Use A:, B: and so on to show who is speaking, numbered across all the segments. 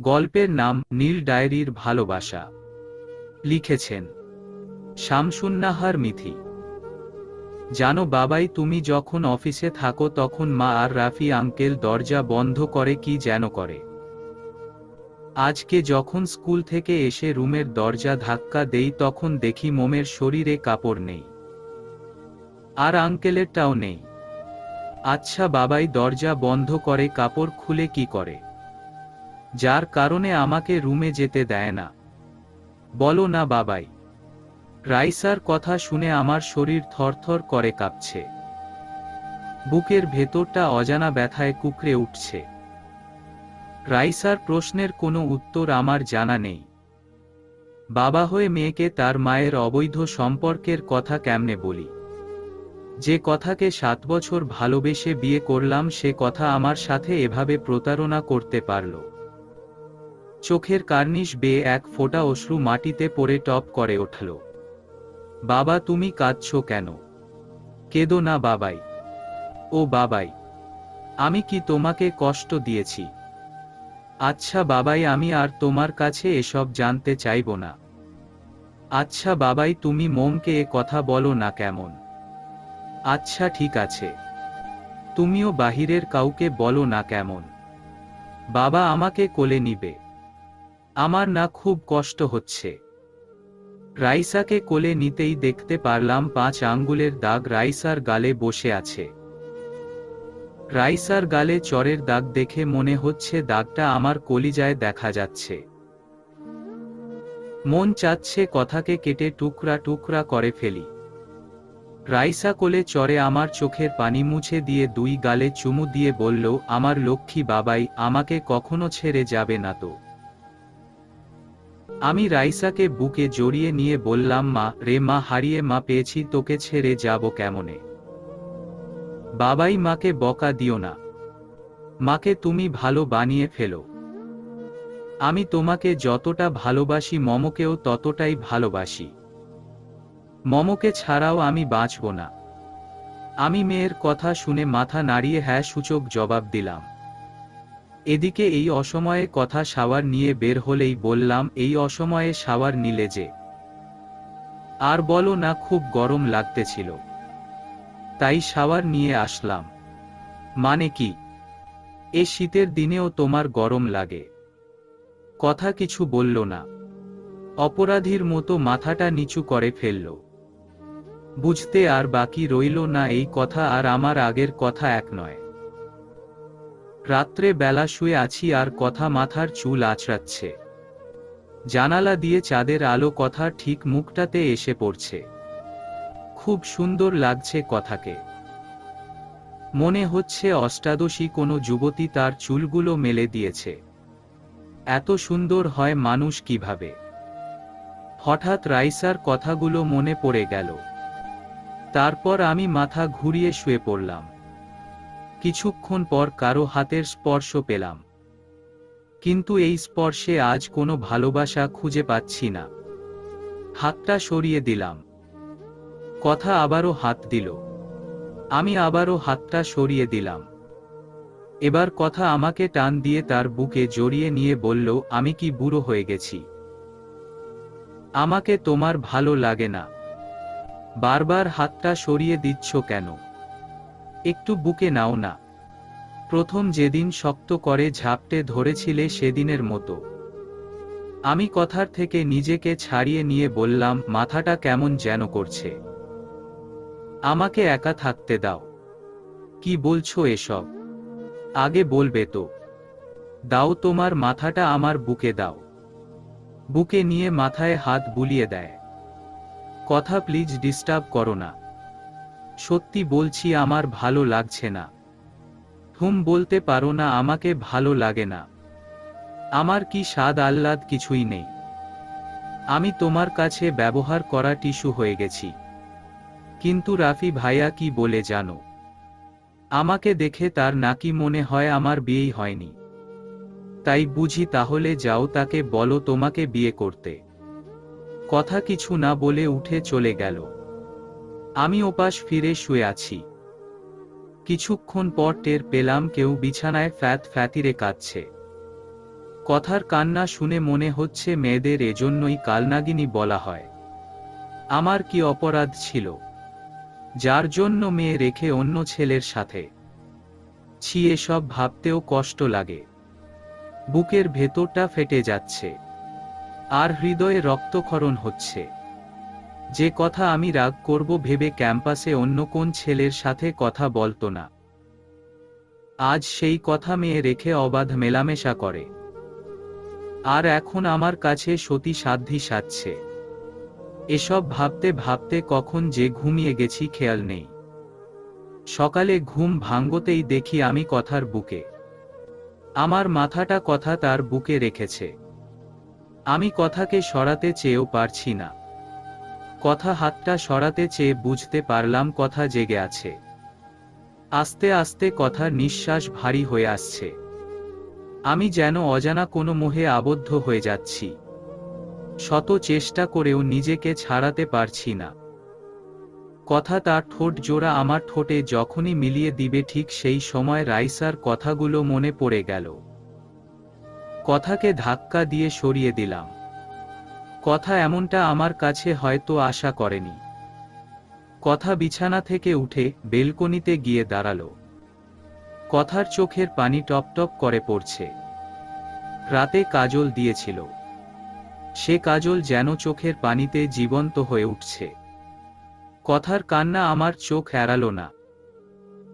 A: গল্পের নাম নীল ডায়েরির ভালোবাসা। লিখেছেন শামসুন্নাহার মিথি। জানো বাবাই, তুমি যখন অফিসে থাকো তখন মা আর রাফি আঙ্কেল দরজা বন্ধ করে কি যেন করে। আজকে যখন স্কুল থেকে এসে রুমের দরজা ধাক্কা দেই তখন দেখি মোমের শরীরে কাপড় নেই। আর আঙ্কেলেরটাও নেই। আচ্ছা বাবাই, দরজা বন্ধ করে কাপড় খুলে কি করে? যার কারণে আমাকে রুমে যেতে দেয় না। বলো না, বাবাই। রাইসার কথা শুনে আমার শরীর থরথর করে কাঁপছে। বুকের ভেতরটা অজানা ব্যথায় কুকড়ে উঠছে। রাইসার প্রশ্নের কোনো উত্তর আমার জানা নেই। বাবা হয়ে মেয়েকে তার মায়ের অবৈধ সম্পর্কের কথা কেমনে বলি? যে কথাকে সাত বছর ভালোবেসে বিয়ে করলাম সে কথা আমার সাথে এভাবে প্রতারণা করতে পারল। চোখের কার্নিশ বেয়ে এক ফোঁটা অশ্রু মাটিতে পড়ে টপ করে উঠল। বাবা, তুমি কাঁদছ কেন? কেদো না বাবাই। ও বাবাই, আমি কি তোমাকে কষ্ট দিয়েছি? আচ্ছা বাবাই, আমি আর তোমার কাছে এসব জানতে চাইব না। আচ্ছা বাবাই, তুমি মোমকে এ কথা বলো না কেমন? আচ্ছা ঠিক আছে। তুমিও বাহিরের কাউকে বলো না কেমন? বাবা আমাকে কোলে নিবে। আমার না খুব কষ্ট হচ্ছে। রাইসাকে কোলে নিতেই দেখতে পারলাম পাঁচ আঙ্গুলের দাগ রাইসার গালে বসে আছে। রাইসার গালে চরের দাগ দেখে মনে হচ্ছে দাগটা আমার কলিজায় দেখা যাচ্ছে। মন চাচ্ছে কথাকে কেটে টুকরা টুকরা করে ফেলি। রাইসা কোলে চরে আমার চোখের পানি মুছে দিয়ে দুই গালে চুমু দিয়ে বলল, আমার লক্ষ্মী বাবাই, আমাকে কখনো ছেড়ে যাবে না তো। আমি রাইসাকে বুকে জড়িয়ে নিয়ে বললাম, মা, রে মা, হারিয়ে মা, পেয়েছি তোকে ছেড়ে যাব কেমনে? বাবাই মাকে বকা দিও না। মাকে তুমি ভালো বানিয়ে ফেলো। আমি তোমাকে যতটা ভালোবাসি, মমকেও ততটাই ভালোবাসি। মমকে ছাড়াও আমি বাঁচব না। আমি মেয়ের কথা শুনে মাথা নাড়িয়ে হ্যাঁ সূচক জবাব দিলাম। এদিকে এই অসময়ে কথা সাওয়ার নিয়ে বের হলেই বললাম, এই অসময়ে সাওয়ার নিলে যে? আর বলো না, খুব গরম লাগতেছিল। তাই সাওয়ার নিয়ে আসলাম। মানে কি? এ শীতের দিনেও তোমার গরম লাগে। কথা কিছু বলল না। অপরাধীর মতো মাথাটা নিচু করে ফেলল। বুঝতে আর বাকি রইল না, এই কথা আর আমার আগের কথা এক নয়। রাত্রে বেলা শুয়ে আছি আর কথা মাথার চুল আছড়াচ্ছে। জানালা দিয়ে চাঁদের আলো কথা ঠিক মুখটাতে এসে পড়ছে। খুব সুন্দর লাগছে কথাকে। মনে হচ্ছে অষ্টাদশী কোনো যুবতী তার চুলগুলো মেলে দিয়েছে। এত সুন্দর হয় মানুষ কীভাবে? হঠাৎ রাইসার কথাগুলো মনে পড়ে গেল। তারপর আমি মাথা ঘুরিয়ে শুয়ে পড়লাম। কিছুক্ষণ পর কারও হাতের স্পর্শ পেলাম। কিন্তু এই স্পর্শে আজ কোনো ভালোবাসা খুঁজে পাচ্ছি না। হাতটা সরিয়ে দিলাম। কথা আবারও হাত দিল। আমি আবারও হাতটা সরিয়ে দিলাম। এবার কথা আমাকে টান দিয়ে তার বুকে জড়িয়ে নিয়ে বলল, আমি কি বুড়ো হয়ে গেছি? আমাকে তোমার ভালো লাগে না। বারবার হাতটা সরিয়ে দিচ্ছ কেন? একটু বুকে নাও না। প্রথম যেদিন শক্ত করে ঝাপটে ধরেছিলে সেদিনের মতো। আমি কথার থেকে নিজেকে ছাড়িয়ে নিয়ে বললাম, মাথাটা কেমন যেন করছে। আমাকে একা থাকতে দাও। কি বলছো এসব? আগে বলবে তো। দাও তোমার মাথাটা আমার বুকে দাও। বুকে নিয়ে মাথায় হাত বুলিয়ে দেয়। কথা প্লিজ ডিস্টার্ব করো না। সত্যি বলছি আমার ভালো লাগছে না। থুম বলতে পারো না, আমাকে ভালো লাগে না। আমার কি স্বাদ আহ্লাদ কিছুই নেই। আমি তোমার কাছে ব্যবহার করা টিস্যু হয়ে গেছি। কিন্তু রাফি ভাইয়া কি বলে জানো? আমাকে দেখে তার নাকি মনে হয় আমার বিয়েই হয়নি। তাই বুঝি তাহলে যাও তাকে বলো তোমাকে বিয়ে করতে। কথা কিছু না বলে উঠে চলে গেল। আমি ওপাশ ফিরে শুয়ে আছি। কিছুক্ষণ পর টের পেলাম কেউ বিছানায় ফ্যাত ফ্যাতিরে কাঁদছে। কথার কান্না শুনে মনে হচ্ছে মেয়েদের এজন্যই কালনাগিনী বলা হয়। আমার কি অপরাধ ছিল? যার জন্য মেয়ে রেখে অন্য ছেলের সাথে? ছি, এসব ভাবতেও কষ্ট লাগে। বুকের ভেতরটা ফেটে যাচ্ছে। আর হৃদয়ে রক্তক্ষরণ হচ্ছে। যে কথা আমি রাগ করব ভেবে ক্যাম্পাসে অন্য কোন ছেলের সাথে কথা বলতো না। আজ সেই কথা মেয়ে রেখে অবাধ মেলামেশা করে। আর এখন আমার কাছে সতী সাধ্যি সাজছে। এসব ভাবতে ভাবতে কখন যে ঘুমিয়ে গেছি খেয়াল নেই। সকালে ঘুম ভাঙ্গতেই দেখি আমি কথার বুকে। আমার মাথাটা কথা তার বুকে রেখেছে। আমি কথাকে সরাতে চেয়েও পারছি না। কথা হাতটা সরাতে চেয়ে বুঝতে পারলাম কথা জেগে আছে। আস্তে আস্তে কথার নিঃশ্বাস ভারী হয়ে আসছে। আমি যেন অজানা কোনো মোহে আবদ্ধ হয়ে যাচ্ছি। শত চেষ্টা করেও নিজেকে ছাড়াতে পারছি না। কথা তার ঠোঁট জোড়া আমার ঠোঁটে যখনই মিলিয়ে দিবে ঠিক সেই সময় রাইসার কথাগুলো মনে পড়ে গেল। কথাকে ধাক্কা দিয়ে সরিয়ে দিলাম। কথা এমনটা আমার কাছে হয়তো আশা করেনি। কথা বিছানা থেকে উঠে বেলকনিতে গিয়ে দাঁড়াল। কথার চোখের পানি টপ টপ করে পড়ছে। রাতে কাজল দিয়েছিল। সে কাজল যেন চোখের পানিতে জীবন্ত হয়ে উঠছে। কথার কান্না আমার চোখ এড়ালো না।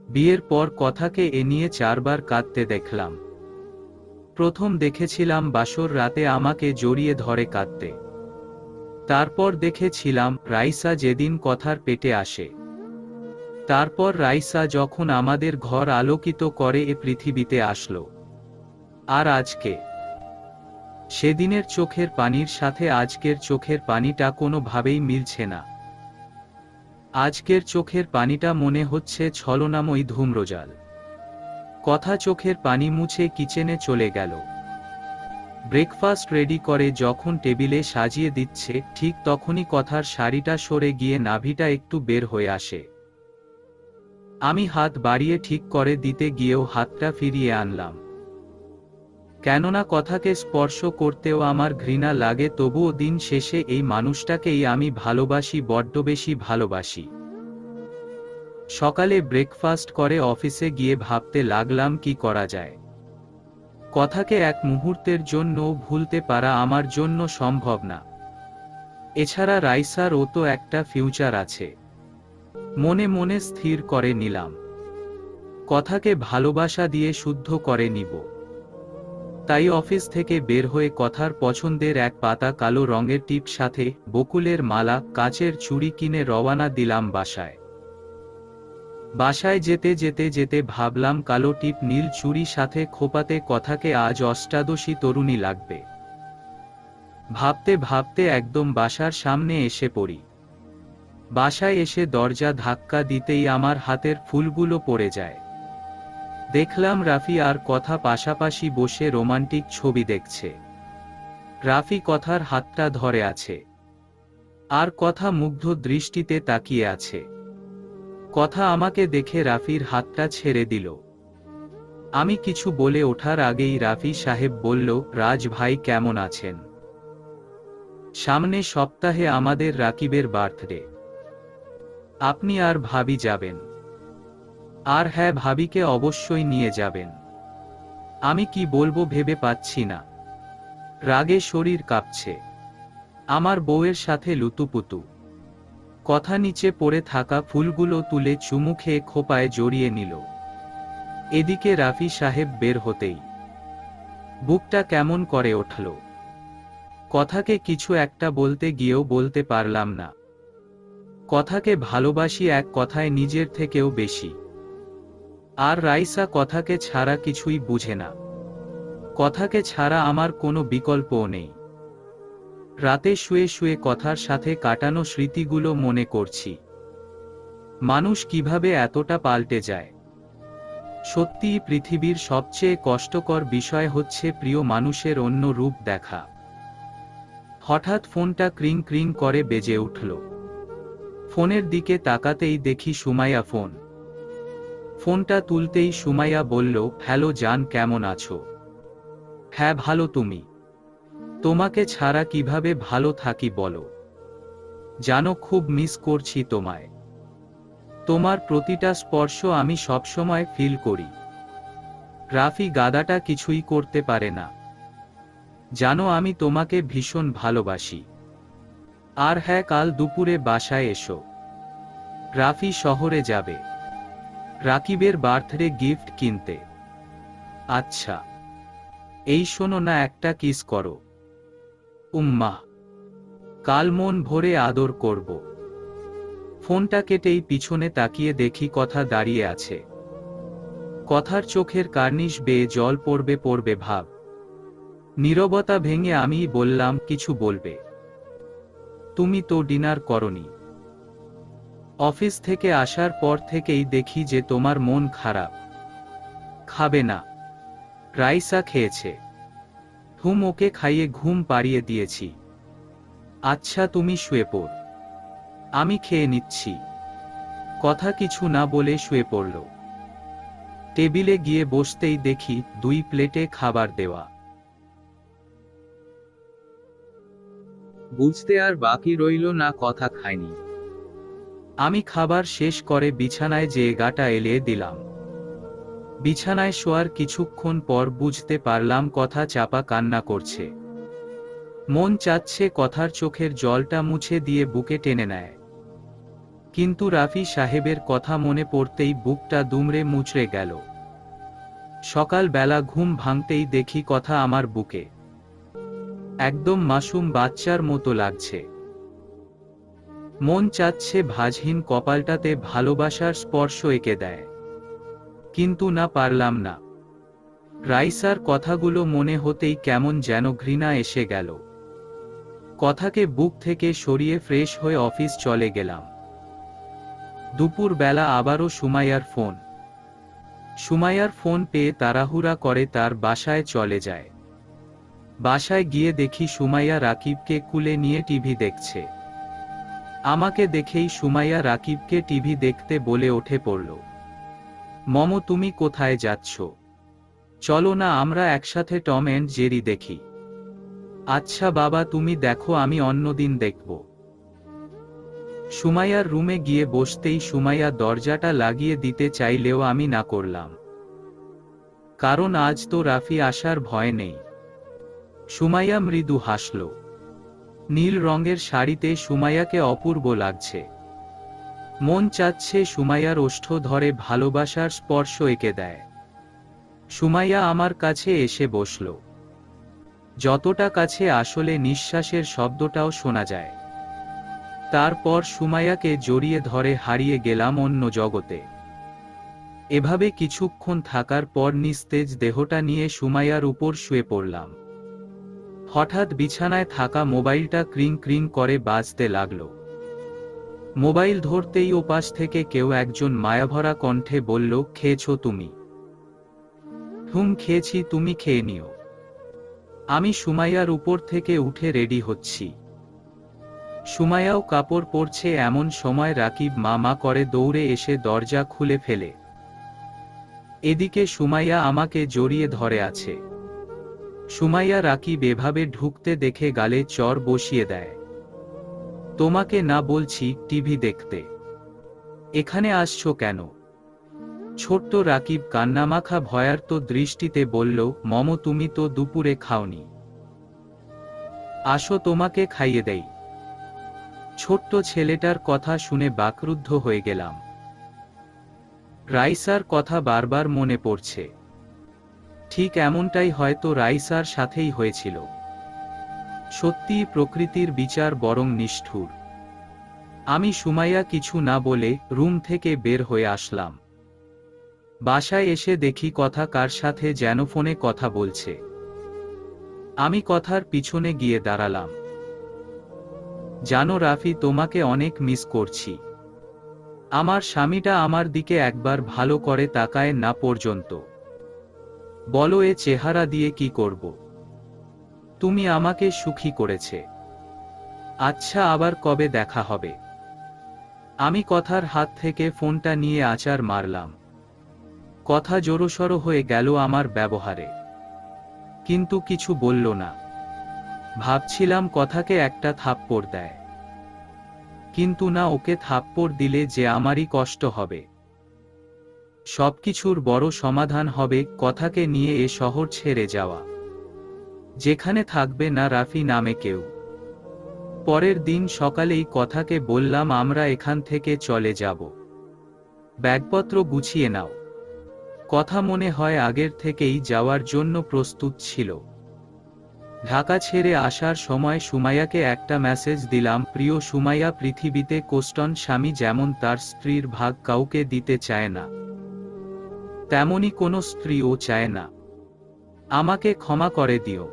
A: বিয়ের পর কথাকে এ নিয়ে চারবার কাঁদতে দেখলাম। প্রথম দেখেছিলাম বাসর রাতে আমাকে জড়িয়ে ধরে কাঁদতে। তারপর দেখেছিলাম রাইসা যেদিন কথার পেটে আসে। তারপর রাইসা যখন আমাদের ঘর আলোকিত করে এ পৃথিবীতে আসলো। আর আজকে? সেদিনের চোখের পানির সাথে আজকের চোখের পানিটা কোনোভাবেই মিলছে না। আজকের চোখের পানিটা মনে হচ্ছে ছলনাময়ী ধূম্রজাল। কথা চোখের পানি মুছে কিচেনে চলে গেল। ব্রেকফাস্ট রেডি করে যখন টেবিলে সাজিয়ে দিচ্ছে, ঠিক তখনই কথার শাড়িটা সরে গিয়ে নাভিটা একটু বের হয়ে আসে। আমি হাত বাড়িয়ে ঠিক করে দিতে গিয়েও হাতটা ফিরিয়ে আনলাম। কেননা কথাকে স্পর্শ করতেও আমার ঘৃণা লাগে, তবুও দিন শেষে এই মানুষটাকেই আমি ভালোবাসি, বড্ড বেশি ভালোবাসি। সকালে ব্রেকফাস্ট করে অফিসে গিয়ে ভাবতে লাগলাম, কি করা যায়। কথাকে এক মুহূর্তের জন্য ভুলতে পারা আমার জন্য সম্ভব না। এছাড়া রাইসার ও তো একটা ফিউচার আছে। মনে মনে স্থির করে নিলাম। কথাকে ভালোবাসা দিয়ে শুদ্ধ করে নিব। তাই অফিস থেকে বের হয়ে কথার পছন্দের এক পাতা কালো রঙের টিপ সাথে বকুলের মালা, কাচের চুড়ি কিনে রওয়ানা দিলাম বাসায়। বাসায় যেতে যেতে যেতে ভাবলাম কালো টিপ নীল চুরি সাথে খোপাতে কথাকে আজ অষ্টাদশী তরুণী লাগবে। ভাবতে ভাবতে একদম বাসার সামনে এসে পড়ি। বাসায় এসে দরজা ধাক্কা দিতেই আমার হাতের ফুলগুলো পড়ে যায়। দেখলাম রাফি আর কথা পাশাপাশি বসে রোমান্টিক ছবি দেখছে। রাফি কথার হাতটা ধরে আছে। আর কথা মুগ্ধ দৃষ্টিতে তাকিয়ে আছে। কথা আমাকে দেখে রাফির হাতটা ছেড়ে দিল। আমি কিছু বলে ওঠার আগেই রাফি সাহেব বলল, রাজ ভাই কেমন আছেন? সামনে সপ্তাহে আমাদের রাকিবের বার্থডে। আপনি আর ভাবি যাবেন। আর হ্যাঁ ভাবিকে অবশ্যই নিয়ে যাবেন। আমি কি বলব ভেবে পাচ্ছি না। রাগে শরীর কাঁপছে। আমার বউয়ের সাথে লুতুপুতু। কথা নিচে পড়ে থাকা ফুলগুলো তুলে চুমু খেয়ে খোপায় জড়িয়ে নিল। এদিকে রাফি সাহেব বের হতেই বুকটা কেমন করে উঠল কথাকে কিছু একটা বলতে গিয়েও বলতে পারলাম না। কথাকে ভালোবাসি এক কথায় নিজের থেকেও বেশি। আর রাইসা কথাকে ছাড়া কিছুই বুঝে না। কথাকে ছাড়া আমার কোনো বিকল্পও নেই। রাতে শুয়ে শুয়ে কথার সাথে কাটানো স্মৃতিগুলো মনে করছি। মানুষ কীভাবে এতটা পাল্টে যায়। সত্যিই পৃথিবীর সবচেয়ে কষ্টকর বিষয় হচ্ছে প্রিয় মানুষের অন্য রূপ দেখা। হঠাৎ ফোনটা ক্রিং ক্রিং করে বেজে উঠল। ফোনের দিকে তাকাতেই দেখি সুমাইয়া ফোন। ফোনটা তুলতেই সুমাইয়া বলল, হ্যালো জান, কেমন আছো? হ্যাঁ ভালো, তুমি? তোমাকে ছাড়া কীভাবে ভালো থাকি বলো। জানো, খুব মিস করছি তোমায়। তোমার প্রতিটা স্পর্শ আমি সবসময় ফিল করি। রাফি গাদাটা কিছুই করতে পারে না। জানো, আমি তোমাকে ভীষণ ভালোবাসি। আর হ্যাঁ কাল দুপুরে বাসায় এসো। রাফি শহরে যাবে। রাকিবের বার্থডে গিফট কিনতে। আচ্ছা। এই শোনো না, একটা কিস করো। উম্মা, কাল মন ভরে আদর করব। ফোনটা কেটেই পিছনে তাকিয়ে দেখি কথা দাঁড়িয়ে আছে। কথার চোখের কার্নিশ বেয়ে জল পড়বে পড়বে ভাব। নীরবতা ভেঙে আমি বললাম, কিছু বলবে। তুমি তো ডিনার করনি। অফিস থেকে আসার পর থেকেই দেখি যে তোমার মন খারাপ। খাবে না। রাইসা খেয়েছে। হুম ওকে খাইয়ে ঘুম পাড়িয়ে দিয়েছি। আচ্ছা তুমি শুয়ে পড়। আমি খেয়ে নিচ্ছি। কথা কিছু না বলে শুয়ে পড়ল। টেবিলে গিয়ে বসতেই দেখি দুই প্লেটে খাবার দেওয়া। বুঝতে আর বাকি রইল না, কথা খায়নি আমি খাবার শেষ করে বিছানায় যে গাটা এলিয়ে দিলাম। বিছানায় শোয়ার কিছুক্ষণ পর বুঝতে পারলাম কথা চাপা কান্না করছে। মন চাচ্ছে কথার চোখের জলটা মুছে দিয়ে বুকে টেনে নেয়। কিন্তু রাফি সাহেবের কথা মনে পড়তেই বুকটা দুমড়ে মুচড়ে গেল। সকাল বেলা ঘুম ভাঙতেই দেখি কথা আমার বুকে। একদম মাসুম বাচ্চার মতো লাগছে। মন চাচ্ছে ভাজহীন কপালটাতে ভালোবাসার স্পর্শ এঁকে দেয়। কিন্তু না পারলাম না। রাইসার কথাগুলো মনে হতেই কেমন যেন ঘৃণা এসে গেল। কথাকে বুক থেকে সরিয়ে ফ্রেশ হয়ে অফিস চলে গেলাম। দুপুর বেলা আবারও সুমাইয়ার ফোন। সুমাইয়ার ফোন পেয়ে তাড়াহুড়া করে তার বাসায় চলে যায়। বাসায় গিয়ে দেখি সুমাইয়া রাকিবকে কুলে নিয়ে টিভি দেখছে। আমাকে দেখেই সুমাইয়া রাকিবকে টিভি দেখতে বলে ওঠে পড়ল। মম, তুমি কোথায় যাচ্ছ? চলো না, আমরা একসাথে টম অ্যান্ড জেরি দেখি। আচ্ছা বাবা, তুমি দেখো, আমি অন্যদিন দেখব। সুমাইয়ার রুমে গিয়ে বসতেই সুমাইয়া দরজাটা লাগিয়ে দিতে চাইলেও আমি না করলাম। কারণ আজ তো রাফি আসার ভয় নেই। সুমাইয়া মৃদু হাসল। নীল রঙের শাড়িতে সুমাইয়াকে অপূর্ব লাগছে। মন চাচ্ছে সুমাইয়ার ওষ্ঠ ধরে ভালোবাসার স্পর্শ এঁকে দেয়। সুমাইয়া আমার কাছে এসে বসল। যতটা কাছে আসলে নিঃশ্বাসের শব্দটাও শোনা যায়। তারপর সুমাইয়াকে জড়িয়ে ধরে হারিয়ে গেলাম অন্য জগতে। এভাবে কিছুক্ষণ থাকার পর নিস্তেজ দেহটা নিয়ে সুমাইয়ার উপর শুয়ে পড়লাম। হঠাৎ বিছানায় থাকা মোবাইলটা ক্রিং ক্রিং করে বাজতে লাগল। মোবাইল ধরতেই ওপাশ থেকে কেউ একজন মায়াভরা কণ্ঠে বলল, খেয়েছো তুমি? হুম, খেয়েছি, তুমি খেয়ে নিও। আমি সুমাইয়ার উপর থেকে উঠে রেডি হচ্ছি। সুমাইয়াও কাপড় পরছে এমন সময় রাকিব মা মা করে দৌড়ে এসে দরজা খুলে ফেলে। এদিকে সুমাইয়া আমাকে জড়িয়ে ধরে আছে। সুমাইয়া রাকিব এভাবে ঢুকতে দেখে গালে চর বসিয়ে দেয়। তোমাকে না বলছি টিভি দেখতে। এখানে আসছো কেন? ছোট্ট রাকিব কান্নামাখা ভয়ার্ত দৃষ্টিতে বলল, মম, তুমি তো দুপুরে খাওনি। আসো তোমাকে খাইয়ে দেই। ছোট্ট ছেলেটার কথা শুনে বাকরুদ্ধ হয়ে গেলাম। রাইসার কথা বারবার মনে পড়ছে। ঠিক এমনটাই হয়তো রাইসার সাথেই হয়েছিল। সত্যি প্রকৃতির বিচার বরং নিষ্ঠুর। আমি সুমাইয়া কিছু না বলে রুম থেকে বের হয়ে আসলাম। বাসায় এসে দেখি কথা কার সাথে যেন ফোনে কথা বলছে। আমি কথার পিছনে গিয়ে দাঁড়ালাম। জানো রাফি, তোমাকে অনেক মিস করছি। আমার স্বামীটা আমার দিকে একবার ভালো করে তাকায় না পর্যন্ত। বলো, এ চেহারা দিয়ে কি করব? তুমি আমাকে সুখী করেছে। আচ্ছা আবার কবে দেখা হবে? আমি কথার হাত থেকে ফোনটা নিয়ে আচার মারলাম। কথা জোরসড়ো হয়ে গেল আমার ব্যবহারে। কিন্তু কিছু বলল না। ভাবছিলাম কথাকে একটা থাপ্পড় দেয়। কিন্তু না, ওকে থাপ্পড় দিলে যে আমারই কষ্ট হবে। সবকিছুর বড় সমাধান হবে কথাকে নিয়ে এ শহর ছেড়ে যাওয়া। যেখানে থাকবে না রাফি নামে কেউ। পরের দিন সকালেই কথাকে বললাম, আমরা এখান থেকে চলে যাব। ব্যাগপত্র গুছিয়ে নাও। কথা মনে হয় আগের থেকেই যাওয়ার জন্য প্রস্তুত ছিল। ঢাকা ছেড়ে আসার সময় সুমাইয়াকে একটা মেসেজ দিলাম, প্রিয় সুমাইয়া, পৃথিবীতে কোস্টন স্বামী যেমন তার স্ত্রীর ভাগ কাউকে দিতে চায় না, তেমনি কোনো স্ত্রীও চায় না। আমাকে ক্ষমা করে দিও।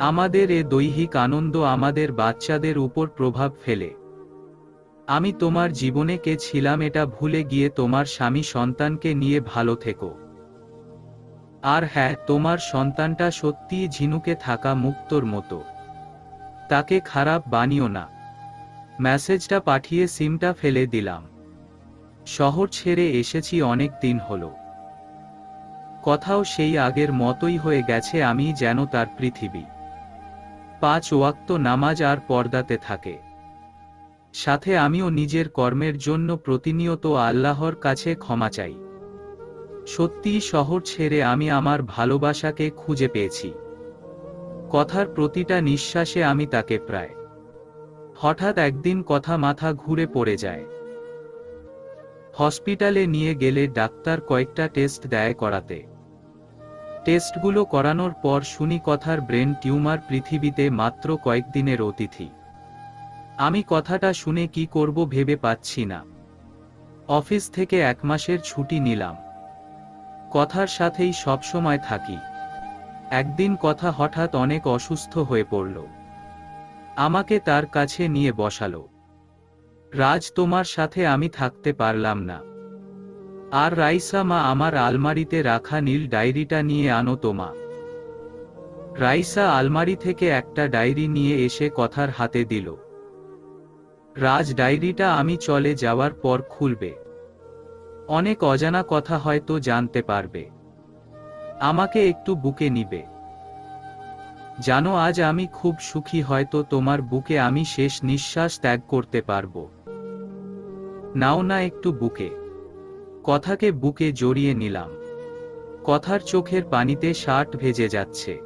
A: আমাদের এ দৈহিক আনন্দ আমাদের বাচ্চাদের উপর প্রভাব ফেলে। আমি তোমার জীবনে কে ছিলাম এটা ভুলে গিয়ে তোমার স্বামী সন্তানকে নিয়ে ভালো থেকো। আর হ্যাঁ তোমার সন্তানটা সত্যিই ঝিনুকে থাকা মুক্তর মতো। তাকে খারাপ বানিও না। মেসেজটা পাঠিয়ে সিমটা ফেলে দিলাম। শহর ছেড়ে এসেছি অনেক দিন হল। কথাও সেই আগের মতোই হয়ে গেছে আমি যেন তার পৃথিবী। পাঁচ ওয়াক্ত নামাজ আর পর্দাতে থাকে। সাথে আমিও নিজের কর্মের জন্য প্রতিনিয়ত আল্লাহর কাছে ক্ষমা চাই। সত্যিই শহর ছেড়ে আমি আমার ভালোবাসাকে খুঁজে পেয়েছি। কথার প্রতিটা নিঃশ্বাসে আমি তাকে প্রায়। হঠাৎ একদিন কথা মাথা ঘুরে পড়ে যায়। হসপিটালে নিয়ে গেলে ডাক্তার কয়েকটা টেস্ট দেয় করাতে। টেস্টগুলো করানোর পর শুনি কথার ব্রেন টিউমার পৃথিবীতে মাত্র কয়েকদিনের অতিথি। আমি কথাটা শুনে কি করব ভেবে পাচ্ছি না। অফিস থেকে এক মাসের ছুটি নিলাম। কথার সাথেই সবসময় থাকি। একদিন কথা হঠাৎ অনেক অসুস্থ হয়ে পড়ল। আমাকে তার কাছে নিয়ে বসালো। রাজ তোমার সাথে আমি থাকতে পারলাম না। আর রাইসা মা আমার আলমারিতে রাখা নীল ডায়েরিটা নিয়ে আনো তোমা রাইসা আলমারি থেকে একটা ডায়েরি নিয়ে এসে কথার হাতে দিল। রাজ, ডায়েরিটা আমি চলে যাওয়ার পর খুলবে। অনেক অজানা কথা হয়তো জানতে পারবে। আমাকে একটু বুকে নিবে। জানো, আজ আমি খুব সুখী, হয়তো তোমার বুকে আমি শেষ নিঃশ্বাস ত্যাগ করতে পারব। নাও না একটু বুকে। কথাকে বুকে জড়িয়ে নিলাম। কথার চোখের পানিতে শার্ট ভেজে যাচ্ছে।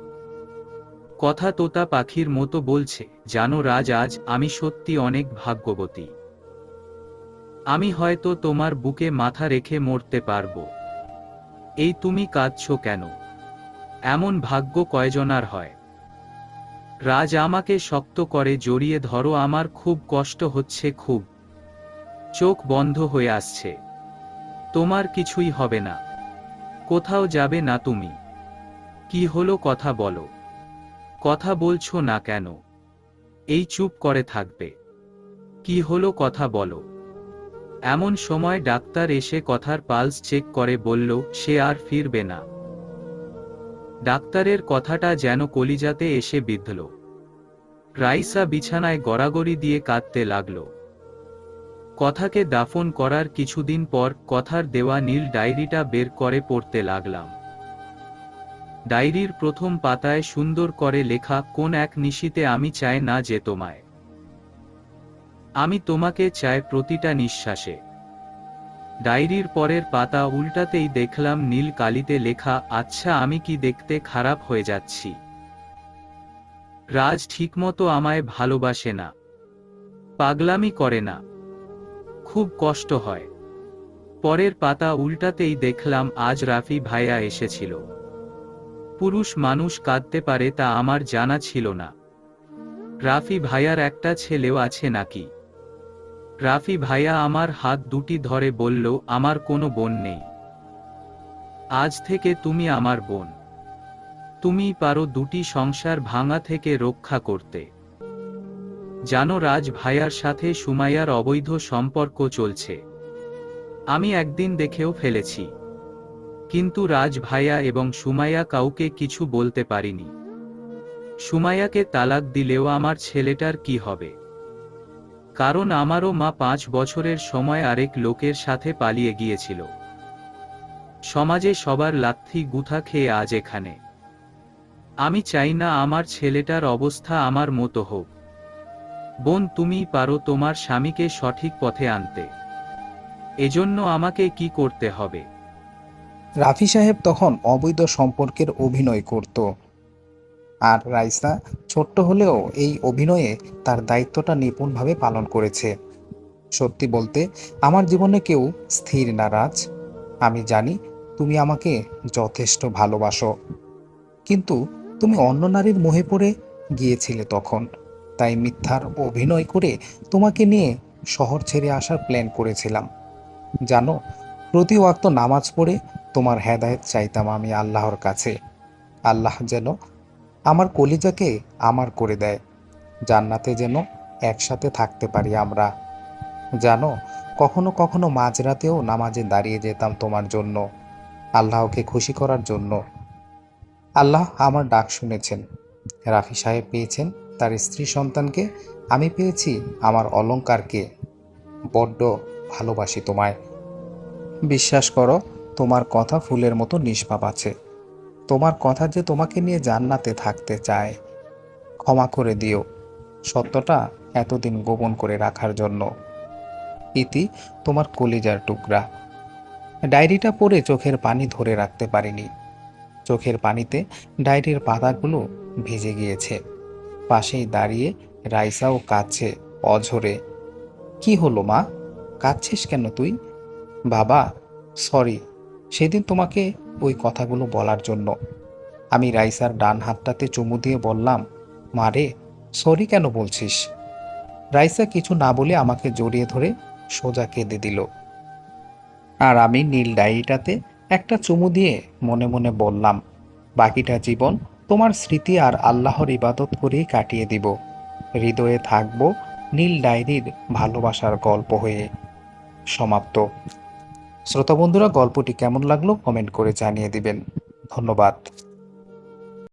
A: কথা তোতা পাখির মতো বলছে, জানো রাজ, আজ আমি সত্যি অনেক ভাগ্যবতী। আমি হয়তো তোমার বুকে মাথা রেখে মরতে পারব। এই তুমি কাঁদছ কেন? এমন ভাগ্য কয়জনার হয়? রাজ আমাকে শক্ত করে জড়িয়ে ধরো, আমার খুব কষ্ট হচ্ছে খুব। চোখ বন্ধ হয়ে আসছে। তোমার কিছুই হবে না। কোথাও যাবে না তুমি। কি হলো কথা বলো। কথা বলছো না কেন? এই চুপ করে থাকবে। কি হলো কথা বলো। এমন সময় ডাক্তার এসে কথার পালস চেক করে বলল, সে আর ফিরবে না। ডাক্তারের কথাটা যেন কলিজাতে এসে বিঁধল। রাইসা বিছানায় গড়াগড়ি দিয়ে কাঁদতে লাগল। কথাকে দাফন করার কিছুদিন পর কথার দেওয়া নীল ডায়েরিটা বের করে পড়তে লাগলাম। ডায়েরির প্রথম পাতায় সুন্দর করে লেখা, কোন এক নিশিতে আমি চাই না যে তোমায়। আমি তোমাকে চাই প্রতিটা নিঃশ্বাসে। ডায়েরির পরের পাতা উল্টাতেই দেখলাম নীল কালিতে লেখা আচ্ছা আমি কি দেখতে খারাপ হয়ে যাচ্ছি? রাজ ঠিকমতো আমায় ভালোবাসে না। পাগলামি করে না। খুব কষ্ট হয়। পরের পাতা উল্টাতেই দেখলাম আজ রাফি ভাইয়া এসেছিল। পুরুষ মানুষ কাঁদতে পারে তা আমার জানা ছিল না। রাফি ভাইয়ার একটা ছেলেও আছে নাকি? রাফি ভাইয়া আমার হাত দুটি ধরে বলল, আমার কোনো বোন নেই। আজ থেকে তুমি আমার বোন। তুমি পারো দুটি সংসার ভাঙা থেকে রক্ষা করতে। জানো রাজ ভাইয়ার সাথে সুমাইয়ার অবৈধ সম্পর্ক চলছে। আমি একদিন দেখেও ফেলেছি। কিন্তু রাজ ভাইয়া এবং সুমাইয়া কাউকে কিছু বলতে পারিনি। সুমাইয়াকে তালাক দিলেও আমার ছেলেটার কি হবে? কারণ আমারও মা পাঁচ বছরের সময় আরেক লোকের সাথে পালিয়ে গিয়েছিল। সমাজে সবার লাথি গুথা খেয়ে আজ এখানে। আমি চাই না আমার ছেলেটার অবস্থা আমার মতো হোক। বোন, তুমি পারো তোমার স্বামীকে সঠিক পথে আনতে। এজন্য আমাকে কি করতে হবে?
B: রাফি সাহেব তখন অবৈধ সম্পর্কের অভিনয় করত। আর রাইসা ছোট্ট হলেও এই অভিনয়ে তার দায়িত্বটা নিপুণভাবে পালন করেছে। সত্যি বলতে, আমার জীবনে কেউ স্থির না, রাজ। আমি জানি তুমি আমাকে যথেষ্ট ভালোবাসো। কিন্তু তুমি অন্য নারীর মোহে পড়ে গিয়েছিলে তখন। তাই মিথ্যার অভিনয় করে তোমাকে নিয়ে শহর ছেড়ে আসার প্ল্যান করেছিলাম। জানো, প্রতি ওয়াক্ত নামাজ পড়ে তোমার হেদায়েত চাইতাম আমি আল্লাহর কাছে। আল্লাহ যেন আমার কলিজাকে আমার করে দেয়, জান্নাতে যেন একসাথে থাকতে পারি আমরা। জানো, কখনো কখনো মাঝরাতেও নামাজে দাঁড়িয়ে যেতাম তোমার জন্য, আল্লাহকে খুশি করার জন্য। আল্লাহ আমার ডাক শুনেছেন, রাফি সাহেব পেয়েছেন তার স্ত্রী সন্তানকে আমি পেয়েছি, আমার অলংকারকে বড্ড ভালোবাসি তোমায়। বিশ্বাস করো, তোমার কথা ফুলের মতো নিষ্পাপ আছে। তোমার কথা যে তোমাকে নিয়ে জান্নাতে থাকতে চায়, ক্ষমা করে দিও। সত্যটা এতদিন গোপন করে রাখার জন্য। ইতি তোমার কলিজার টুকরা। ডায়েরিটা পড়ে চোখের পানি ধরে রাখতে পারিনি। চোখের পানিতে ডায়েরির পাতাগুলো ভিজে গিয়েছে। পাশেই দাঁড়িয়ে রাইসাও কাঁদছে অঝরে। কি হলো মা? কাঁদছিস কেন তুই? বাবা, সরি, সেদিন তোমাকে ওই কথাগুলো বলার জন্য। আমি রাইসার ডান হাতটাতে চুমু দিয়ে বললাম মারে সরি কেন বলছিস? রাইসা কিছু না বলে আমাকে জড়িয়ে ধরে সোজা কেঁদে দিল। আর আমি নীল ডায়েরিটাতে একটা চুমু দিয়ে মনে মনে বললাম, বাকিটা জীবন তোমার স্মৃতি আর আল্লাহর ইবাদত করেই কাটিয়ে দিব। হৃদয়ে থাকব নীল ডায়েরির ভালোবাসার গল্প হয়ে। সমাপ্ত। শ্রোতা বন্ধুরা, গল্পটি কেমন লাগল কমেন্ট করে জানিয়ে দিবেন। ধন্যবাদ।